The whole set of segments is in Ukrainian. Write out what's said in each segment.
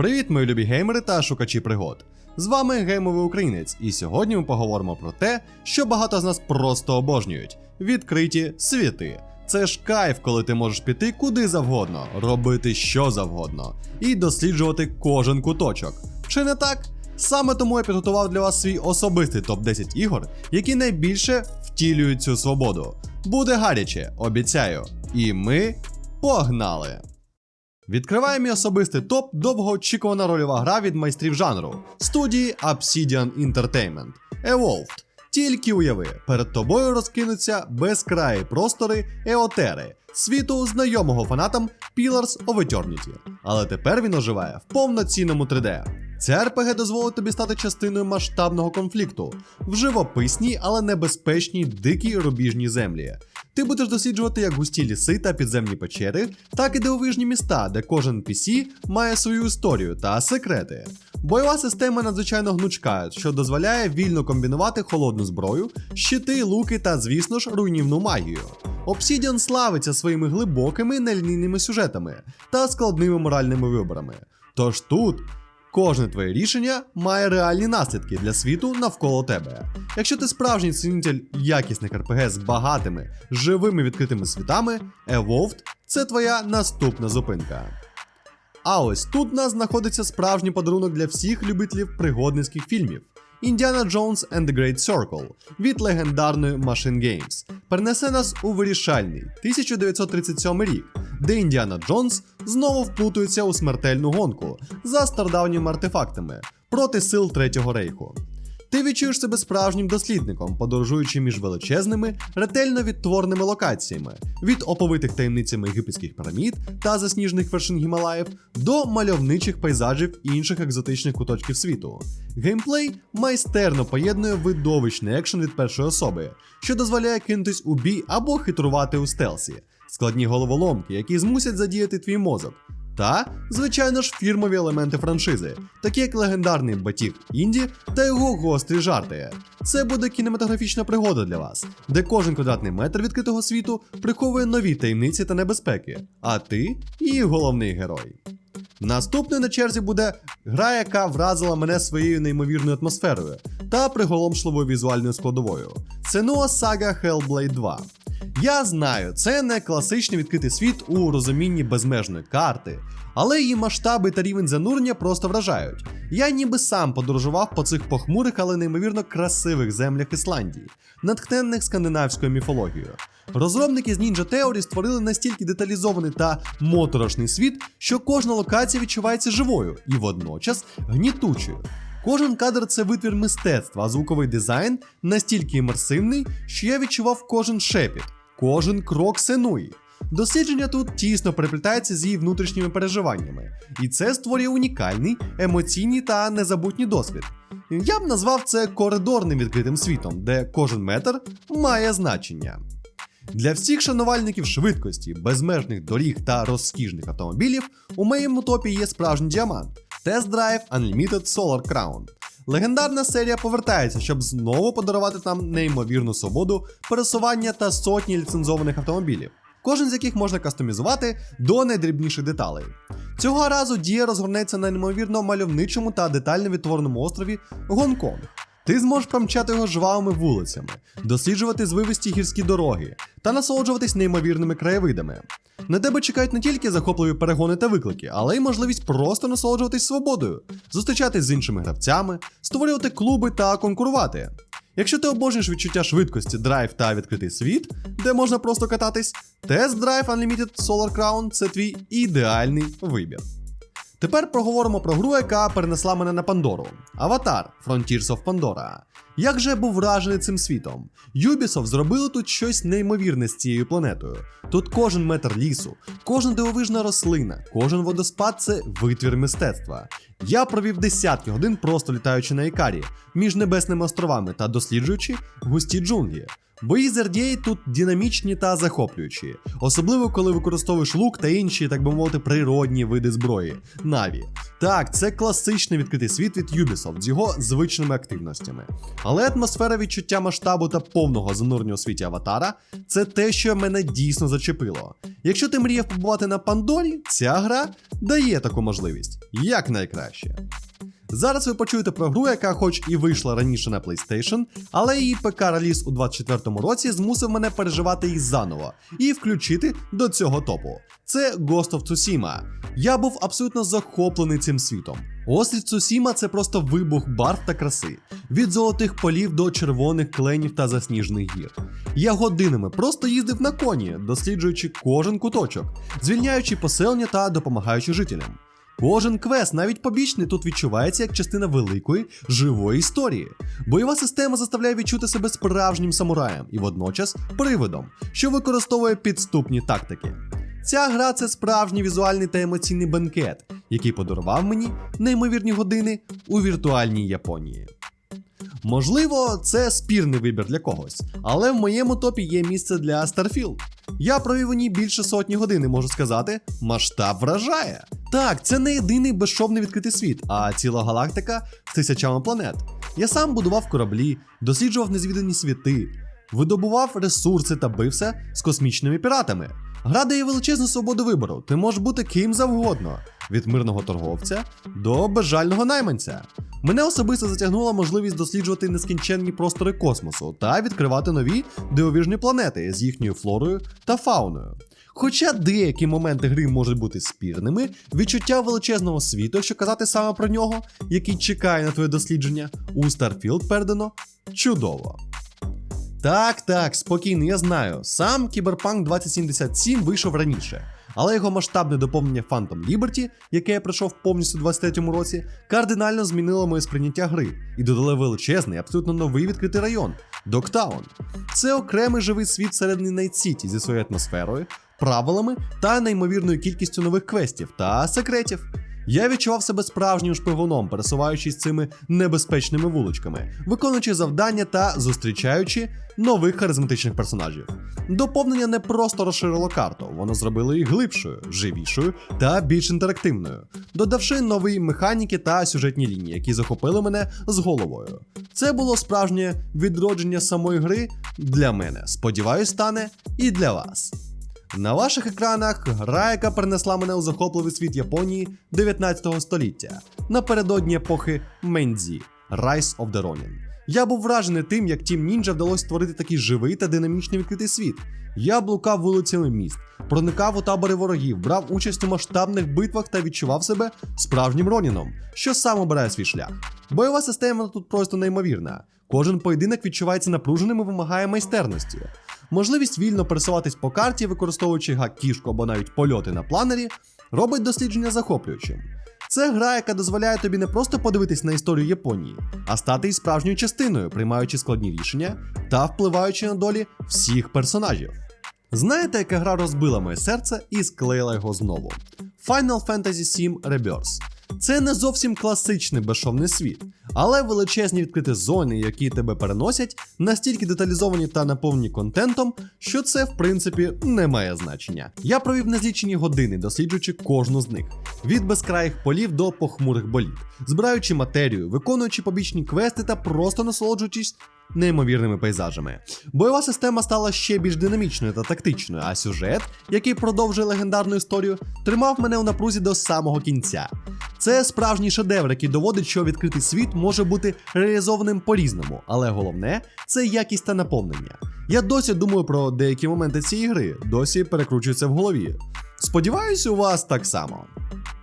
Привіт, мої любі геймери та шукачі пригод. З вами геймовий українець, і сьогодні ми поговоримо про те, що багато з нас просто обожнюють: відкриті світи. Це ж кайф, коли ти можеш піти куди завгодно, робити що завгодно, і досліджувати кожен куточок. Чи не так? Саме тому я підготував для вас свій особистий топ-10 ігор, які найбільше втілюють цю свободу. Буде гаряче, обіцяю. І ми погнали! Відкриває мій особистий топ довгоочікувана рольова гра від майстрів жанру студії Obsidian Entertainment Evolved. Тільки уяви, перед тобою розкинуться безкраї простори Еотери, світу знайомого фанатам Pillars of Eternity. Але тепер він оживає в повноцінному 3D. Ця РПГ дозволить тобі стати частиною масштабного конфлікту в живописній, але небезпечній дикій рубіжній землі. Ти будеш досліджувати як густі ліси та підземні печери, так і дивовижні міста, де кожен PC має свою історію та секрети. Бойова система надзвичайно гнучка, що дозволяє вільно комбінувати холодну зброю, щити, луки та, звісно ж, руйнівну магію. Obsidian славиться своїми глибокими нелінійними сюжетами та складними моральними виборами. Тож тут Кожне твоє рішення має реальні наслідки для світу навколо тебе. Якщо ти справжній цінитель якісних РПГ з багатими, живими відкритими світами, Evolved – це твоя наступна зупинка. А ось тут у нас знаходиться справжній подарунок для всіх любителів пригодницьких фільмів. Індіана Джонс and the Great Circle від легендарної Machine Games перенесе нас у вирішальний 1937 рік, де Індіана Джонс знову вплутується у смертельну гонку за стародавніми артефактами проти сил Третього рейху. Ти відчуєш себе справжнім дослідником, подорожуючи між величезними, ретельно відтвореними локаціями, від оповитих таємницями єгипетських пірамід та засніжених вершин Гімалаїв до мальовничих пейзажів інших екзотичних куточків світу. Геймплей майстерно поєднує видовищний екшен від першої особи, що дозволяє кинутись у бій або хитрувати у стелсі, складні головоломки, які змусять задіяти твій мозок. Та, звичайно ж, фірмові елементи франшизи, такі як легендарний батіг Інді та його гострі жарти. Це буде кінематографічна пригода для вас, де кожен квадратний метр відкритого світу приховує нові таємниці та небезпеки, а ти її головний герой. Наступною на черзі буде гра, яка вразила мене своєю неймовірною атмосферою та приголомшливою візуальною складовою. Це Noah Saga Hellblade 2. Я знаю, це не класичний відкритий світ у розумінні безмежної карти, але її масштаби та рівень занурення просто вражають. Я ніби сам подорожував по цих похмурих, але неймовірно красивих землях Ісландії, натхненних скандинавською міфологією. Розробники з Ninja Theory створили настільки деталізований та моторошний світ, що кожна локація відчувається живою і водночас гнітучою. Кожен кадр це витвір мистецтва, а звуковий дизайн настільки імерсивний, що я відчував кожен шепіт, кожен крок сенуї. Дослідження тут тісно переплітається з її внутрішніми переживаннями, і це створює унікальний, емоційний та незабутній досвід. Я б назвав це коридорним відкритим світом, де кожен метр має значення. Для всіх шанувальників швидкості, безмежних доріг та розкішних автомобілів у моєму топі є справжній діамант Test Drive Unlimited Solar Crown. Легендарна серія повертається, щоб знову подарувати нам неймовірну свободу пересування та сотні ліцензованих автомобілів, кожен з яких можна кастомізувати до найдрібніших деталей. Цього разу дія розгорнеться на неймовірно мальовничому та детально відтвореному острові Гонконг. Ти зможеш промчати його жвавими вулицями, досліджувати звивисті гірські дороги та насолоджуватись неймовірними краєвидами. На тебе чекають не тільки захопливі перегони та виклики, але й можливість просто насолоджуватись свободою, зустрічатись з іншими гравцями, створювати клуби та конкурувати. Якщо ти обожнюєш відчуття швидкості, драйв та відкритий світ, де можна просто кататись, Test Drive Unlimited Solar Crown це твій ідеальний вибір. Тепер проговоримо про гру, яка перенесла мене на Пандору. Аватар Frontiers of Pandora. Як же я був вражений цим світом? Ubisoft зробили тут щось неймовірне з цією планетою. Тут кожен метр лісу, кожна дивовижна рослина, кожен водоспад це витвір мистецтва. Я провів десятки годин просто літаючи на Ікарі між небесними островами та досліджуючи густі джунглі. Бої з RDA тут динамічні та захоплюючі, особливо коли використовуєш лук та інші, так би мовити, природні види зброї. Наві. Так, це класичний відкритий світ від Ubisoft з його звичними активностями. Але атмосфера відчуття масштабу та повного занурення у світі аватара це те, що мене дійсно зачепило. Якщо ти мріяв побувати на Пандорі, ця гра дає таку можливість як найкраще. Зараз ви почуєте про гру, яка хоч і вийшла раніше на PlayStation, але її ПК реліз у 24-му році змусив мене переживати її заново і включити до цього топу. Це Ghost of Tsushima. Я був абсолютно захоплений цим світом. Острів Цусіма це просто вибух барв та краси. Від золотих полів до червоних кленів та засніжених гір. Я годинами просто їздив на коні, досліджуючи кожен куточок, звільняючи поселення та допомагаючи жителям. Кожен квест, навіть побічний, тут відчувається як частина великої живої історії. Бойова система заставляє відчути себе справжнім самураєм і водночас привидом, що використовує підступні тактики. Ця гра це справжній візуальний та емоційний бенкет, який подарував мені неймовірні години у віртуальній Японії. Можливо, це спірний вибір для когось, але в моєму топі є місце для Starfield. Я провів у ній більше сотні годин і можу сказати, масштаб вражає. Так, це не єдиний безшовний відкритий світ, а ціла галактика з тисячами планет. Я сам будував кораблі, досліджував незвідані світи, видобував ресурси та бився з космічними піратами. Гра дає величезну свободу вибору. Ти можеш бути ким завгодно, від мирного торговця до безжального найманця. Мене особисто затягнула можливість досліджувати нескінченні простори космосу та відкривати нові дивовижні планети з їхньою флорою та фауною. Хоча деякі моменти гри можуть бути спірними, відчуття величезного світу, що казати саме про нього, який чекає на твоє дослідження, у Starfield передано чудово. Так, так, спокійно, я знаю. Сам Cyberpunk 2077 вийшов раніше, але його масштабне доповнення Phantom Liberty, яке я пройшов повністю у 23-му році, кардинально змінило моє сприйняття гри і додали величезний, абсолютно новий відкритий район Доктаун. Це окремий живий світ всередині Найт-Сіті зі своєю атмосферою, правилами та неймовірною кількістю нових квестів та секретів. Я відчував себе справжнім шпигуном, пересуваючись цими небезпечними вуличками, виконуючи завдання та зустрічаючи нових харизматичних персонажів. Доповнення не просто розширило карту, воно зробило її глибшою, живішою та більш інтерактивною, додавши нові механіки та сюжетні лінії, які захопили мене з головою. Це було справжнє відродження самої гри для мене. Сподіваюсь, стане і для вас. На ваших екранах гра, яка перенесла мене у захопливий світ Японії 19 століття напередодні епохи Мендзі Rise of the Ronin. Я був вражений тим, як Team Ninja вдалося створити такий живий та динамічний відкритий світ. Я блукав вулицями міст, проникав у табори ворогів, брав участь у масштабних битвах та відчував себе справжнім Роніном, що сам обирає свій шлях. Бойова система тут просто неймовірна. Кожен поєдинок відчувається напруженим і вимагає майстерності. Можливість вільно пересуватись по карті, використовуючи гак-кішку або навіть польоти на планері, робить дослідження захоплюючим. Це гра, яка дозволяє тобі не просто подивитись на історію Японії, а стати і справжньою частиною, приймаючи складні рішення та впливаючи на долі всіх персонажів. Знаєте, яка гра розбила моє серце і склеїла його знову? Final Fantasy VII Rebirth. Це не зовсім класичний безшовний світ, але величезні відкриті зони, які тебе переносять, настільки деталізовані та наповнені контентом, що це в принципі не має значення. Я провів незлічені години, досліджуючи кожну з них: від безкраїх полів до похмурих боліт, збираючи матерію, виконуючи побічні квести та просто насолоджуючись неймовірними пейзажами. Бойова система стала ще більш динамічною та тактичною, а сюжет, який продовжує легендарну історію, тримав мене у напрузі до самого кінця. Це справжній шедевр, який доводить, що відкритий світ може бути реалізованим по-різному, але головне це якість та наповнення. Я досі думаю про деякі моменти цієї гри, досі перекручуються в голові. Сподіваюсь, у вас так само.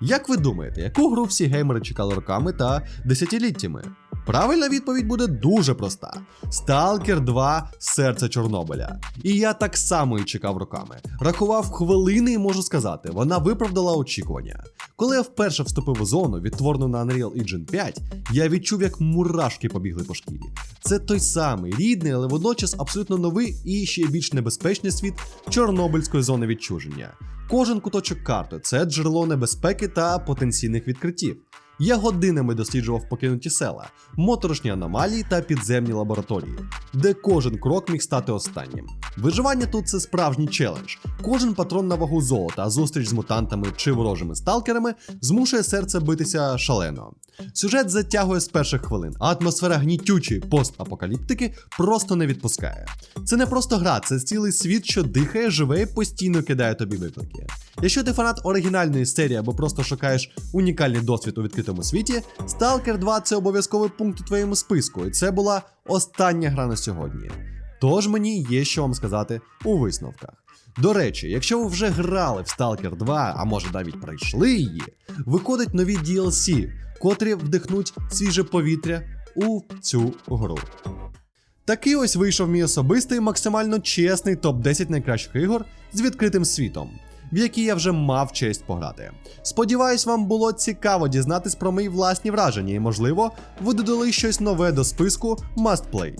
Як ви думаєте, яку гру всі геймери чекали роками та десятиліттями? Правильна відповідь буде дуже проста: Stalker 2 Серце Чорнобиля. І я так само і чекав роками. Рахував хвилини і можу сказати, вона виправдала очікування. Коли я вперше вступив у зону, відтворену на Unreal Engine 5, я відчув, як мурашки побігли по шкірі. Це той самий рідний, але водночас абсолютно новий і ще більш небезпечний світ Чорнобильської зони відчуження. Кожен куточок карти це джерело небезпеки та потенційних відкриттів. Я годинами досліджував покинуті села, моторошні аномалії та підземні лабораторії, де кожен крок міг стати останнім. Виживання тут це справжній челендж. Кожен патрон на вагу золота, а зустріч з мутантами чи ворожими сталкерами змушує серце битися шалено. Сюжет затягує з перших хвилин, а атмосфера гнітючої постапокаліптики просто не відпускає. Це не просто гра, це цілий світ, що дихає, живе і постійно кидає тобі виклики. Якщо ти фанат оригінальної серії або просто шукаєш унікальний досвід у відкритому світі, Stalker 2 це обов'язковий пункт у твоєму списку, і це була остання гра на сьогодні. Тож мені є що вам сказати у висновках. До речі, якщо ви вже грали в Stalker 2, а може навіть пройшли її, виходить нові DLC, котрі вдихнуть свіже повітря у цю гру. Такий ось вийшов мій особистий максимально чесний топ-10 найкращих ігор з відкритим світом, в які я вже мав честь пограти. Сподіваюсь, вам було цікаво дізнатись про мої власні враження, і, можливо, ви додали щось нове до списку Must Play.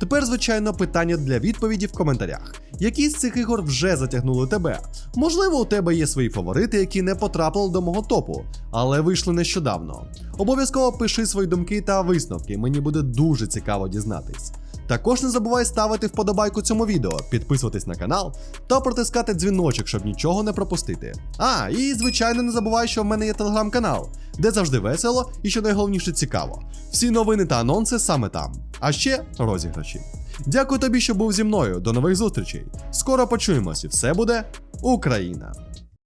Тепер, звичайно, питання для відповіді в коментарях. Які з цих ігор вже затягнули тебе? Можливо, у тебе є свої фаворити, які не потрапили до мого топу, але вийшли нещодавно. Обов'язково пиши свої думки та висновки, мені буде дуже цікаво дізнатись. Також не забувай ставити вподобайку цьому відео, підписуватись на канал та протискати дзвіночок, щоб нічого не пропустити. А, і звичайно не забувай, що в мене є телеграм-канал, де завжди весело і що найголовніше цікаво. Всі новини та анонси саме там. А ще розіграші. Дякую тобі, що був зі мною. До нових зустрічей. Скоро почуємось, і все буде Україна!